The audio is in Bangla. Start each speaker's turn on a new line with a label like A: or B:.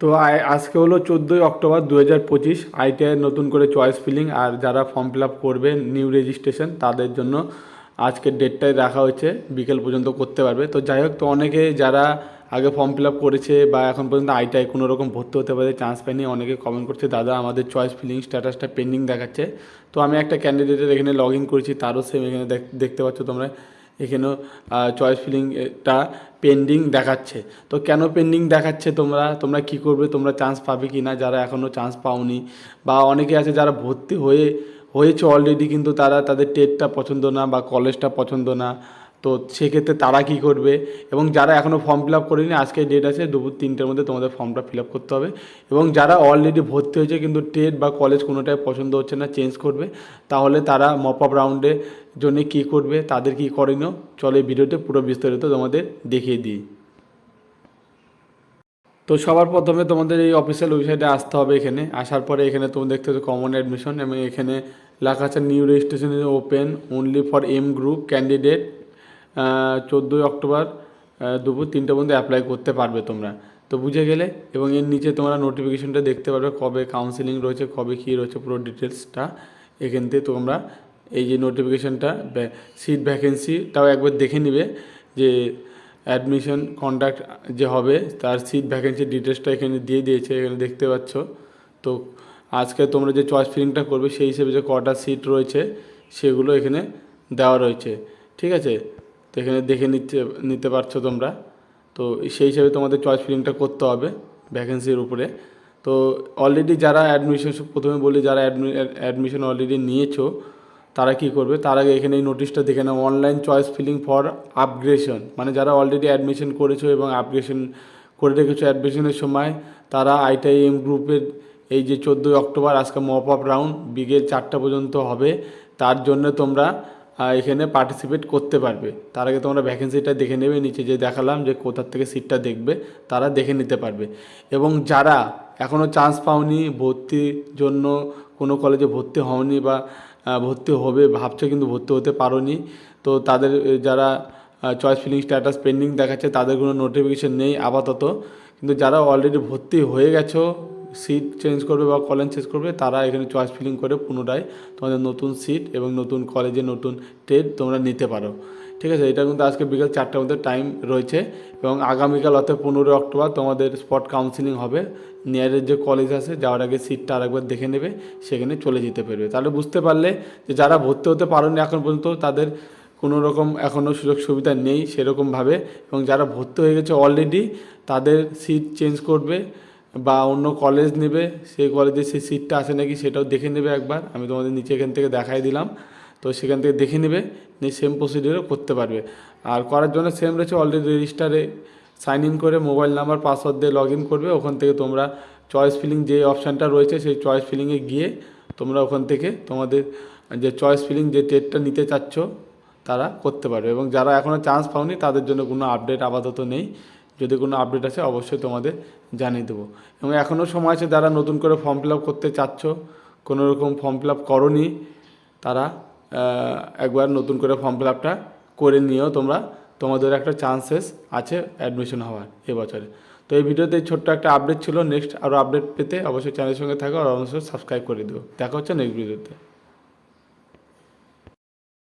A: তো আজকে হলো চোদ্দোই অক্টোবর দু হাজার পঁচিশ আইটিআই নতুন করে চয়েস ফিলিং আর যারা ফর্ম ফিল আপ করবে নিউ রেজিস্ট্রেশন তাদের জন্য আজকের ডেটটাই রাখা হয়েছে, বিকেল পর্যন্ত করতে পারবে। তো যাই হোক, তো অনেকে যারা আগে ফর্ম ফিল আপ করেছে বা এখন পর্যন্ত আইটিআই কোনো রকম ভর্তি হতে পারে চান্স পায়নি, অনেকে কমেন্ট করছে, দাদা, আমাদের চয়েস ফিলিং স্ট্যাটাসটা পেন্ডিং দেখাচ্ছে। তো আমি একটা ক্যান্ডিডেটের এখানে লগ ইন করেছি, তারও সেম এখানে দেখ- দেখতে পাচ্ছ তোমরা। এখানেও চয়েস ফিলিংটা পেন্ডিং দেখাচ্ছে। তো কেন পেন্ডিং দেখাচ্ছে তোমরা? তোমরা কি করবে? তোমরা চান্স পাবে কি না? যারা এখনও চান্স পাওনি বা অনেকে আছে যারা ভর্তি হয়ে, হয়েছে অলরেডি কিন্তু তারা তাদের টেটটা পছন্দ না বা কলেজটা পছন্দ না। তো সেক্ষেত্রে তারা কি করবে? এবং যারা এখনও ফর্ম ফিল আপ করেনি, আজকে ডেট আছে দুপুর তিনটের মধ্যে তোমাদের ফর্মটা ফিল আপ করতে হবে। এবং যারা অলরেডি ভর্তি হয়েছে কিন্তু টেট বা কলেজ কোনোটাই পছন্দ হচ্ছে না চেঞ্জ করবে। তাহলে তারা মপ আপ রাউন্ডে জন্য কী করবে, তাদের কী করণীয় চলো ভিডিওতে পুরো বিস্তারিত তোমাদের দেখিয়ে দিই। তো সবার প্রথমে তোমাদের এই অফিসিয়াল ওয়েবসাইটে আসতে হবে এখানে। আসার পরে এখানে তুমি দেখতে পাচ্ছ কমন অ্যাডমিশন এবং এখানে লেখা আছে new registration open only for M group candidate চোদ্দোই অক্টোবর দুপুর তিনটে পর্যন্ত অ্যাপ্লাই করতে পারবে তোমরা। তো বুঝে গেলে এবং এর নিচে তোমরা নোটিফিকেশনটা দেখতে পারবে কবে কাউন্সিলিং রয়েছে, কবে কী রয়েছে পুরো ডিটেলসটা এখান থেকে তোমরা এই যে নোটিফিকেশনটা সিট ভ্যাকেন্সিটাও একবার দেখে নিবে যে অ্যাডমিশন কন্ডাক্ট যে হবে, তার সিট ভ্যাকেন্সি ডিটেলসটা এখানে দিয়ে দিয়েছে, এখানে দেখতে পাচ্ছ। তো আজকে তোমরা যে চয়েস ফিলিংটা করবে, সেই হিসেবে যে কটা সিট রয়েছে, সেগুলো এখানে দেওয়া রয়েছে। ঠিক আছে? তো এখানে দেখে নিতে নিতে পারছ তোমরা। তো সেই হিসাবে তোমাদের চয়েস ফিলিংটা করতে হবে ভ্যাকেন্সির উপরে। তো অলরেডি যারা অ্যাডমিশন প্রথমে বলি যারা অ্যাডমিশন অলরেডি নিয়েছো, তারা কি করবে? তার আগে এখানে এই নোটিশটা দেখে নাও। অনলাইন চয়েস ফিলিং ফর আপগ্রেশন মানে যারা অলরেডি অ্যাডমিশন করেছ এবং আপগ্রেশন করে রেখেছো অ্যাডমিশনের সময়, তারা আইটিআই এম গ্রুপের এই যে চোদ্দোই অক্টোবর আজকে মপ আপ রাউন্ড বিকেল চারটা পর্যন্ত হবে। তার জন্য তোমরা এখানে পার্টিসিপেট করতে পারবে। তার আগে তোমরা ভ্যাকেন্সিটা দেখে নেবে, নিচে যে দেখালাম যে কোথার থেকে সিটটা দেখবে, তারা দেখে নিতে পারবে। এবং যারা এখনও চান্স পাওনি ভর্তির জন্য কোনো কলেজে ভর্তি হওনি বা ভর্তি হবে, ভাবছ কিন্তু ভর্তি হতে পারোনি, তো তাদের যারা চয়েস ফিলিং স্ট্যাটাস পেন্ডিং দেখাচ্ছে, তাদের কোনো নোটিফিকেশন নেই আপাতত। কিন্তু যারা অলরেডি ভর্তি হয়ে গেছো সিট চেঞ্জ করবে বা কলেজ চেঞ্জ করবে, তারা এখানে চয়েস ফিলিং করে পুনরায় তোমাদের নতুন সিট এবং নতুন কলেজে নতুন ট্রেড তোমরা নিতে পারো। ঠিক আছে? এটা কিন্তু আজকে বিকেল চারটার মধ্যে টাইম রয়েছে এবং আগামীকাল অর্থাৎ পনেরোই অক্টোবর তোমাদের স্পট কাউন্সিলিং হবে। নিয়ারের যে কলেজ আছে, যাওয়ার আগে সিটটা আরেকবার দেখে নেবে, সেখানে চলে যেতে পারবে। তাহলে বুঝতে পারলে যে যারা ভর্তি হতে পারেনি এখন পর্যন্ত, তাদের কোনো রকম এখনও সুযোগ সুবিধা নেই সেরকমভাবে এবং যারা ভর্তি হয়ে গেছে অলরেডি তাদের সিট চেঞ্জ করবে। বা অন্য কলেজ নেবে, সেই কলেজে সেই সিটটা আছে নাকি সেটাও দেখে নেবে একবার। আমি তোমাদের নিচে এখান থেকে দেখাই দিলাম। তো সেখান থেকে দেখে নেবে, নিয়ে সেম প্রসিডিওরও করতে পারবে। আর করার জন্য সেম রয়েছে অলরেডি রেজিস্টারে সাইন ইন করে মোবাইল নাম্বার পাসওয়ার্ড দিয়ে লগ ইন করবে। ওখান থেকে তোমরা চয়েস ফিলিং যে অপশানটা রয়েছে, সেই চয়েস ফিলিংয়ে গিয়ে তোমরা ওখান থেকে তোমাদের যে চয়েস ফিলিং যে টেটটা নিতে চাচ্ছ, তারা করতে পারবে। এবং যারা এখনও চান্স পাওনি, তাদের জন্য কোনো আপডেট আপাতত নেই। যদি কোনো আপডেট আছে অবশ্যই তোমাদের জানিয়ে দেবো। এবং এখনও সময় আছে, যারা নতুন করে ফর্ম ফিল আপ করতে চাচ্ছ, কোনো রকম ফর্ম ফিল আপ করনি, তারা একবার নতুন করে ফর্ম ফিল আপটা করে নিয়েও তোমরা, তোমাদের একটা চান্সেস আছে অ্যাডমিশন হওয়ার এবছরে। তো এই ভিডিওতে ছোট্ট একটা আপডেট ছিল। নেক্সট আরও আপডেট পেতে অবশ্যই চ্যানেলের সঙ্গে থাকো। আর অবশ্যই সাবস্ক্রাইব করে দিও। দেখা হচ্ছে নেক্সট ভিডিওতে